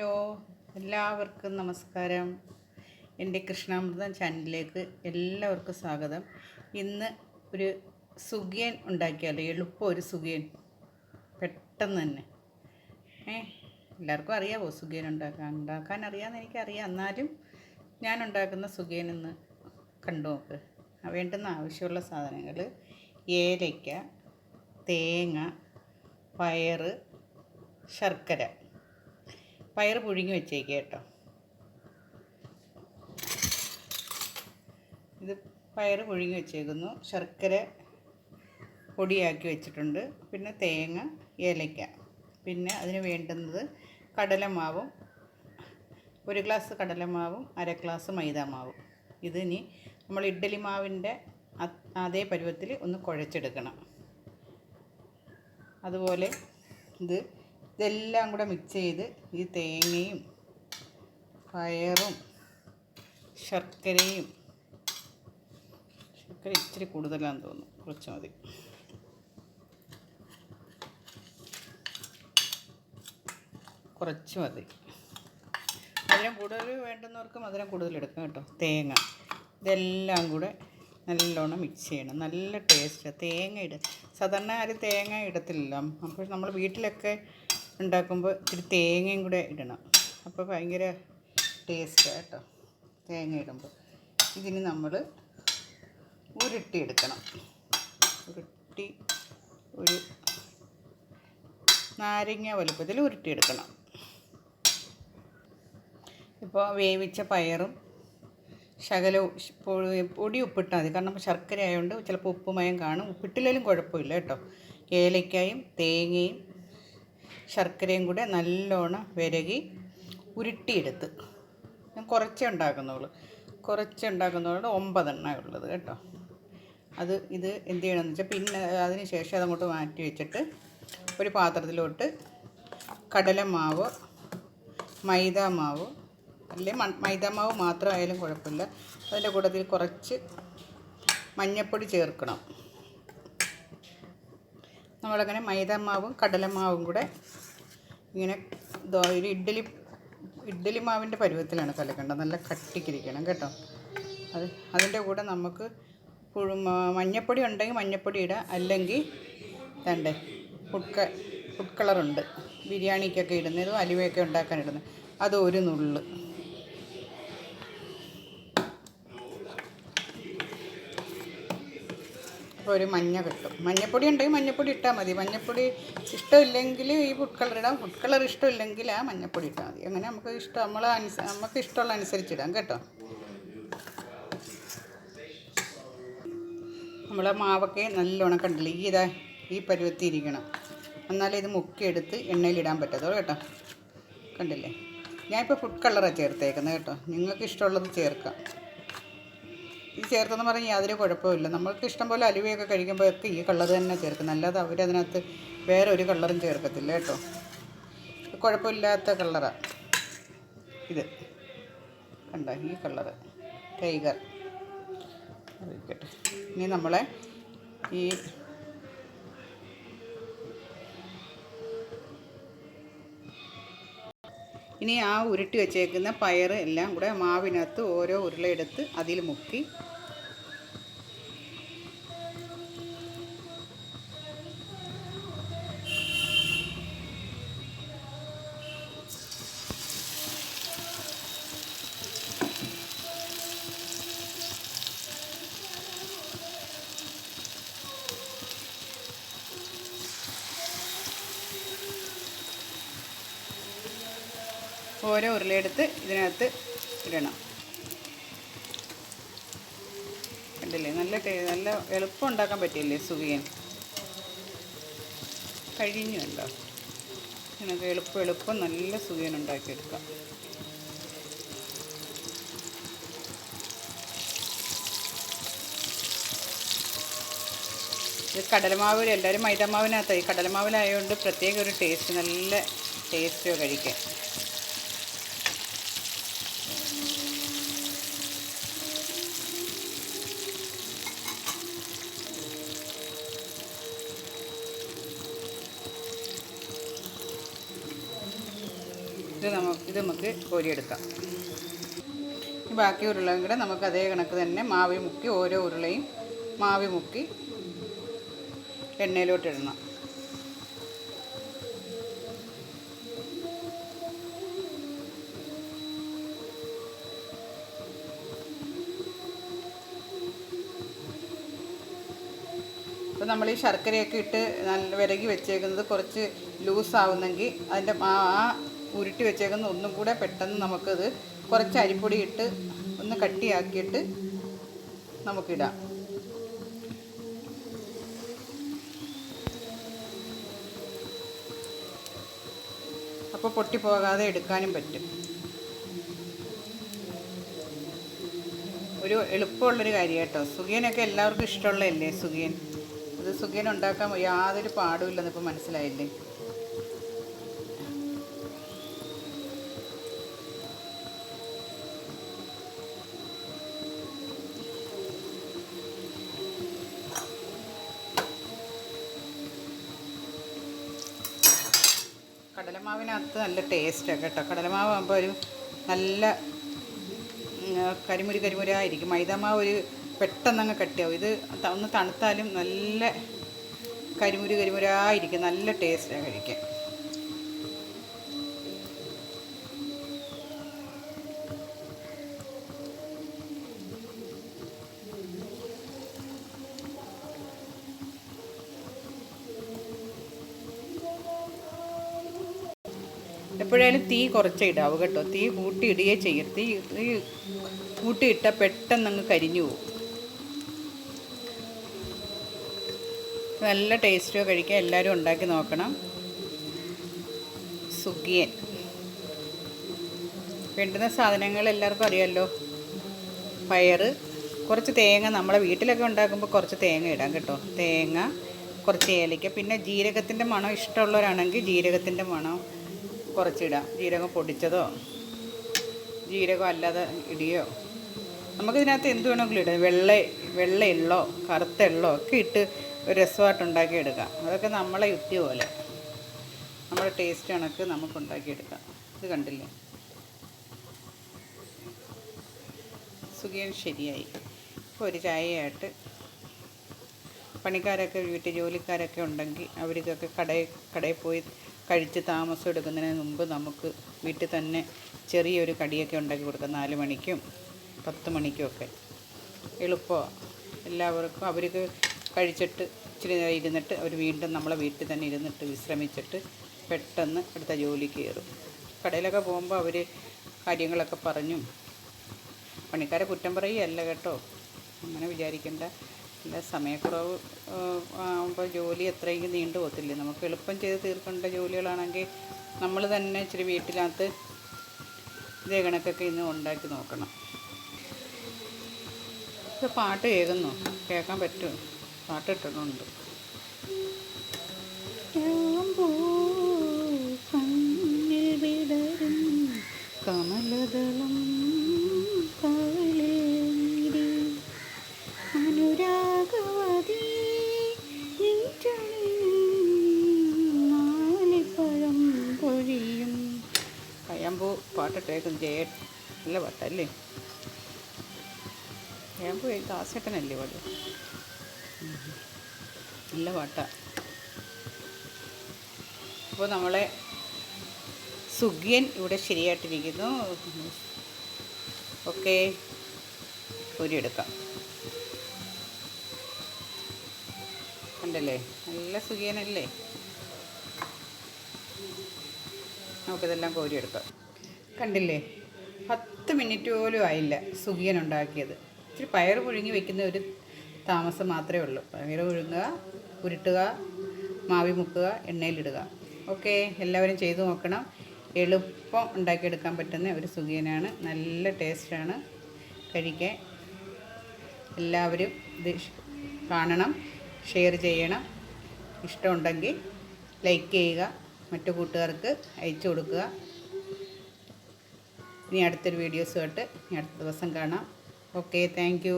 Hello എല്ലാവർക്കും നമസ്കാരം. എന്റെ കൃഷ്ണാമൃതം ചാനലിലേക്ക് എല്ലാവർക്കും സ്വാഗതം. ഇന്ന് ഒരു സുഖിയൻ ഉണ്ടാക്കിയാലോ? എളുപ്പം ഒരു സുഖിയൻ. പെട്ടെന്ന് തന്നെ. ഏ എല്ലാവർക്കും അറിയാമോ സുഖിയൻ ഉണ്ടാക്കാൻ? ഉണ്ടാക്കാൻ അറിയാമെന്ന് എനിക്കറിയാം. എന്നാലും ഞാൻ ഉണ്ടാക്കുന്ന സുഖിയൻ ഇന്ന് കണ്ടു നോക്ക് വേണ്ടുന്ന ആവശ്യമുള്ള സാധനങ്ങൾ ഏലയ്ക്ക തേങ്ങ പയറ് ശർക്കര. പയർ പുഴുങ്ങി വെച്ചേക്കുക കേട്ടോ. ഇത് പയർ പുഴുങ്ങി വെച്ചേക്കുന്നു. ശർക്കര പൊടിയാക്കി വെച്ചിട്ടുണ്ട്. പിന്നെ തേങ്ങ ഏലയ്ക്ക. പിന്നെ അതിന് വേണ്ടുന്നത് കടലമാവും. ഒരു ഗ്ലാസ് കടലമാവും അര ഗ്ലാസ് മൈദാമാവും. ഇതിനി നമ്മൾ ഇഡ്ഡലി മാവിന്റെ അത്- പരുവത്തിൽ ഒന്ന് കുഴച്ചെടുക്കണം. അതുപോലെ ഇത് ഇതെല്ലാം കൂടെ മിക്സ് ചെയ്ത് ഈ തേങ്ങയും പയറും ശർക്കരയും. ശർക്കര ഇച്ചിരി കൂടുതലാണെന്ന് തോന്നുന്നു. കുറച്ച് മതി. കുറച്ച് മതി. മധുരം കൂടുതൽ വേണ്ടുന്നവർക്ക് മധുരം കൂടുതൽ എടുക്കാം കേട്ടോ. തേങ്ങ. ഇതെല്ലാം കൂടെ നല്ലോണം മിക്സ് ചെയ്യണം. നല്ല ടേസ്റ്റ് തേങ്ങ ഇട സാധാരണ ആരും തേങ്ങ ഇടത്തില്ല അപ്പോൾ നമ്മൾ വീട്ടിലൊക്കെ ഉണ്ടാക്കുമ്പോൾ ഇത്തിരി തേങ്ങയും കൂടെ ഇടണം. അപ്പോൾ ഭയങ്കര ടേസ്റ്റ് കേട്ടോ. തേങ്ങ ഇടുമ്പോൾ. ഇതിന് നമ്മൾ ഉരുട്ടിയെടുക്കണം ഉരുട്ടി ഒരു നാരങ്ങ വലുപ്പത്തിൽ ഉരുട്ടിയെടുക്കണം ഇപ്പോൾ വേവിച്ച പയറും ശകല പൊടി ഉപ്പിട്ടാൽ മതി. കാരണം ശർക്കര ആയതുകൊണ്ട് ചിലപ്പോൾ ഉപ്പുമയം കാണും. ഉപ്പിട്ടില്ലെങ്കിലും കുഴപ്പമില്ല കേട്ടോ. ഏലക്കായും തേങ്ങയും ശർക്കരയും കൂടെ നല്ലോണം വിരകി ഉരുട്ടിയെടുത്ത്. ഞാൻ കുറച്ചേ ഉണ്ടാക്കുന്നുള്ളൂ. കുറച്ചേ ഉണ്ടാക്കുന്നുള്ളൂ. ഒമ്പതെണ്ണ ഉള്ളത് കേട്ടോ. അത് ഇത് എന്ത് ചെയ്യണമെന്ന് വെച്ചാൽ പിന്നെ അതിന് ശേഷം അതങ്ങോട്ട് മാറ്റി വെച്ചിട്ട് ഒരു പാത്രത്തിലോട്ട് കടലമാവ് മൈദാമാവ് അല്ലെ മൈദാമാവ് മാത്രമായാലും കുഴപ്പമില്ല. അതിന്റെ കൂട്ടത്തിൽ കുറച്ച് മഞ്ഞൾപ്പൊടി ചേർക്കണം. നമ്മളങ്ങനെ മൈദാമാവും കടലമാവും കൂടെ ഇങ്ങനെ ഒരു ഇഡ്ഡലി ഇഡ്ഡലി മാവിന്റെ പരുവത്തിലാണ് കലക്കേണ്ടത് നല്ല കട്ടിക്കിരിക്കണം കേട്ടോ. അത് അതിന്റെ കൂടെ നമുക്ക് പുഴു മഞ്ഞപ്പൊടി ഉണ്ടെങ്കിൽ മഞ്ഞപ്പൊടി ഇടാം. അല്ലെങ്കിൽ തണ്ടേ ഫുഡ് ഫുഡ് കളറുണ്ട്. ബിരിയാണിക്കൊക്കെ ഇടുന്നതും അലുവയൊക്കെ ഉണ്ടാക്കാൻ ഇടുന്നത്. അത് ഒരു നുള്ള്. അപ്പോൾ ഒരു മഞ്ഞ കിട്ടും. മഞ്ഞപ്പൊടി ഉണ്ടെങ്കിൽ മഞ്ഞപ്പൊടി ഇട്ടാൽ മതി. മഞ്ഞപ്പൊടി ഇഷ്ടമില്ലെങ്കിൽ ഈ ഫുഡ് കളർ ഇടാം. ഫുഡ് കളർ ഇഷ്ടമില്ലെങ്കിൽ ആ മഞ്ഞപ്പൊടി ഇട്ടാൽ മതി. അങ്ങനെ നമുക്ക് ഇഷ്ടം നമ്മൾ അനുസ നമുക്ക് ഇഷ്ടമുള്ള അനുസരിച്ചിടാം കേട്ടോ. നമ്മളെ മാവൊക്കെ നല്ലോണം കണ്ടില്ലേ? ഈ ഇതാ ഈ പരുവത്തി ഇരിക്കണം. എന്നാലേ ഇത് മുക്കിയെടുത്ത് എണ്ണയിലിടാൻ പറ്റത്തുള്ളൂ കേട്ടോ. കണ്ടില്ലേ? ഞാനിപ്പോൾ ഫുഡ് കളറാണ് ചേർത്തേക്കുന്നത് കേട്ടോ. നിങ്ങൾക്ക് ഇഷ്ടമുള്ളത് ചേർക്കാം. ഇത് ചേർത്തെന്ന് പറഞ്ഞാൽ യാതൊരു കുഴപ്പമില്ല നമ്മൾക്ക് ഇഷ്ടം പോലെ അലുവയൊക്കെ കഴിക്കുമ്പോൾ ഒക്കെ ഈ കളർ തന്നെ ചേർക്കുന്നത് അല്ലാതെ അവരതിനകത്ത് വേറെ ഒരു കളറും ചേർക്കത്തില്ല കേട്ടോ. കുഴപ്പമില്ലാത്ത കളറാണ് ഇത് കണ്ട ഈ കളറ്. ടൈഗർ. ഇനി നമ്മളെ ഈ ഇനി ആ ഉരുട്ടി വെച്ചേക്കുന്ന പയർ എല്ലാം കൂടെ മാവിനകത്ത് ഓരോ ഉരുളയെടുത്ത് അതിൽ മുക്കി ഓരോ ഉരുളയെടുത്ത് ഇതിനകത്ത് ഇടണം. കണ്ടില്ലേ? നല്ല നല്ല എളുപ്പം ഉണ്ടാക്കാൻ പറ്റില്ലേ സുഖിയൻ? കഴിഞ്ഞു കണ്ടോ? നമുക്ക് എളുപ്പം എളുപ്പം നല്ല സുഖിയൻ ഉണ്ടാക്കിയെടുക്കാം. ഇത് കടലമാവിൽ എല്ലാവരും മൈദമാവിനകത്ത്. ഈ കടലമാവിലായതുകൊണ്ട് പ്രത്യേക ഒരു ടേസ്റ്റ് നല്ല ടേസ്റ്റോ കഴിക്കാൻ. ഇത് നമുക്ക് ഇത് നമുക്ക് കോരിയെടുക്കാം. ബാക്കി ഉരുളയും കൂടെ നമുക്ക് അതേ കണക്ക് തന്നെ മാവി മുക്കി ഓരോ ഉരുളയും മാവി മുക്കി എണ്ണയിലോട്ട് ഇടണം. അപ്പോൾ നമ്മൾ ഈ ശർക്കരയൊക്കെ ഇട്ട് നല്ല വിരകി വെച്ചേക്കുന്നത് കുറച്ച് ലൂസാവുന്നെങ്കിൽ അതിന്റെ ആ ഉരുട്ടി വെച്ചേക്കുന്ന. ഒന്നും കൂടെ പെട്ടെന്ന് നമുക്കത് കുറച്ച് അരിപ്പൊടി ഇട്ട് ഒന്ന് കട്ടിയാക്കിയിട്ട് നമുക്കിടാം. അപ്പോൾ പൊട്ടിപ്പോകാതെ എടുക്കാനും പറ്റും. ഒരു എളുപ്പമുള്ളൊരു കാര്യം കേട്ടോ സുഖിയനൊക്കെ എല്ലാവർക്കും ഇഷ്ടമുള്ളതല്ലേ സുഖിയൻ? അത് സുഖിയൻ ഉണ്ടാക്കാൻ യാതൊരു പാടുമില്ലെന്ന് ഇപ്പോൾ മനസ്സിലായില്ലേ? കടലമാവിനകത്ത് നല്ല ടേസ്റ്റാണ് കേട്ടോ. കടലമാവ് ആകുമ്പോൾ ഒരു നല്ല കരിമുരി കരിമുരി കരിമുരായിരിക്കും. മൈദാമാവ് ഒരു പെട്ടെന്ന് അങ്ങ് കട്ടിയാവും. ഇത് ഒന്ന് തണുത്താലും നല്ല കരിമുരി കരിമുരായിരിക്കും. നല്ല ടേസ്റ്റാണ് കഴിക്കാൻ. എപ്പോഴായാലും തീ കുറച്ചേ ഇടാവൂ കേട്ടോ. തീ കൂട്ടി ഇടുകയേ ചെയ്യും. തീ തീ കൂട്ടിയിട്ടാൽ പെട്ടെന്ന് അങ്ങ് കരിഞ്ഞു പോകും നല്ല ടേസ്റ്റോ കഴിക്കാൻ. എല്ലാവരും ഉണ്ടാക്കി നോക്കണം. സുഗിയൻ വേണ്ടുന്ന സാധനങ്ങൾ എല്ലാവർക്കും അറിയാമല്ലോ പയറ്. കുറച്ച് തേങ്ങ നമ്മളെ വീട്ടിലൊക്കെ ഉണ്ടാക്കുമ്പോൾ കുറച്ച് തേങ്ങ ഇടാം കേട്ടോ. തേങ്ങ കുറച്ച് ഏലയ്ക്ക പിന്നെ ജീരകത്തിന്റെ മണം ഇഷ്ടമുള്ളവരാണെങ്കിൽ ജീരകത്തിന്റെ മണം കുറച്ചിടാം. ജീരകം പൊടിച്ചതോ? ജീരകം അല്ലാതെ ഇടിയോ? നമുക്കിതിനകത്ത് എന്ത് വേണമെങ്കിലും ഇടാം. വെള്ള വെള്ള എള്ളോ കറുത്ത എള്ളോ ഒക്കെ ഇട്ട് ഒരു രസമായിട്ട് ഉണ്ടാക്കിയെടുക്കാം. അതൊക്കെ നമ്മളെ യുക്തി പോലെ. നമ്മുടെ ടേസ്റ്റ് കണക്ക് നമുക്ക് ഉണ്ടാക്കിയെടുക്കാം. ഇത് കണ്ടില്ലേ? സുഖിയൻ ശരിയായി. ഇപ്പോൾ ഒരു ചായയായിട്ട് പണിക്കാരൊക്കെ വീട്ടിൽ ജോലിക്കാരൊക്കെ ഉണ്ടെങ്കിൽ അവർക്കൊക്കെ കടയിൽ കടയിൽ പോയി കഴിച്ച് താമസം എടുക്കുന്നതിന് മുമ്പ് നമുക്ക് വീട്ടിൽ തന്നെ ചെറിയൊരു കടിയൊക്കെ ഉണ്ടാക്കി കൊടുക്കാം. നാല് മണിക്കും പത്ത് മണിക്കും ഒക്കെ. എളുപ്പമാണ് എല്ലാവർക്കും അവർക്ക് കഴിച്ചിട്ട് ഇച്ചിരി നേരം ഇരുന്നിട്ട് അവർ വീണ്ടും നമ്മളെ വീട്ടിൽ തന്നെ ഇരുന്നിട്ട് വിശ്രമിച്ചിട്ട് പെട്ടെന്ന് അടുത്ത ജോലി കയറും. കടയിലൊക്കെ പോകുമ്പോൾ അവർ കാര്യങ്ങളൊക്കെ പറഞ്ഞും. പണിക്കാരെ കുറ്റം പറയുകയല്ല കേട്ടോ. അങ്ങനെ വിചാരിക്കേണ്ട. അല്ല സമയക്കുറവ് ആകുമ്പോൾ ജോലി അത്രയും നീണ്ടു പോകത്തില്ലേ? നമുക്ക് എളുപ്പം ചെയ്ത് തീർക്കേണ്ട ജോലികളാണെങ്കിൽ നമ്മൾ തന്നെ ഇച്ചിരി വീട്ടിനകത്ത് ഇതേ കണക്കൊക്കെ ഇന്ന് ഉണ്ടാക്കി നോക്കണം. ഇത് പാട്ട് കേൾക്കുന്നു. കേൾക്കാൻ പറ്റും പാട്ട് ഇട്ടിട്ടുണ്ട് പാട്ടിട്ടേക്കും ജയ നല്ല പാട്ടല്ലേ പോയി ദാസേട്ടനല്ലേ പാട് നല്ല പാട്ടാ അപ്പോൾ നമ്മളെ സുഗിയൻ ഇവിടെ ശരിയായിട്ടിരിക്കുന്നു. ഓക്കെ. എടുക്കാം. ഉണ്ടല്ലേ നല്ല സുഖിയനല്ലേ? നമുക്കിതെല്ലാം കോരിയെടുക്കാം കണ്ടില്ലേ? പത്ത് മിനിറ്റ് പോലും ആയില്ല സുഖിയൻ ഉണ്ടാക്കിയത്. ഇച്ചിരി പയർ പുഴുങ്ങി വെക്കുന്ന ഒരു താമസം മാത്രമേ ഉള്ളൂ. പയർ പുഴുങ്ങുക ഉരുട്ടുക മാവി മുക്കുക എണ്ണയിലിടുക. ഓക്കെ എല്ലാവരും ചെയ്തു നോക്കണം. എളുപ്പം ഉണ്ടാക്കിയെടുക്കാൻ പറ്റുന്ന ഒരു സുഖിയനാണ്. നല്ല ടേസ്റ്റാണ്. കഴിക്കാൻ എല്ലാവരും ഇത് കാണണം ഷെയർ ചെയ്യണം. ഇഷ്ടമുണ്ടെങ്കിൽ ലൈക്ക് ചെയ്യുക മറ്റു കൂട്ടുകാർക്ക് അയച്ചു കൊടുക്കുക. ഇനി അടുത്തൊരു വീഡിയോസുമായിട്ട് ഇനി അടുത്ത ദിവസം കാണാം. Okay thank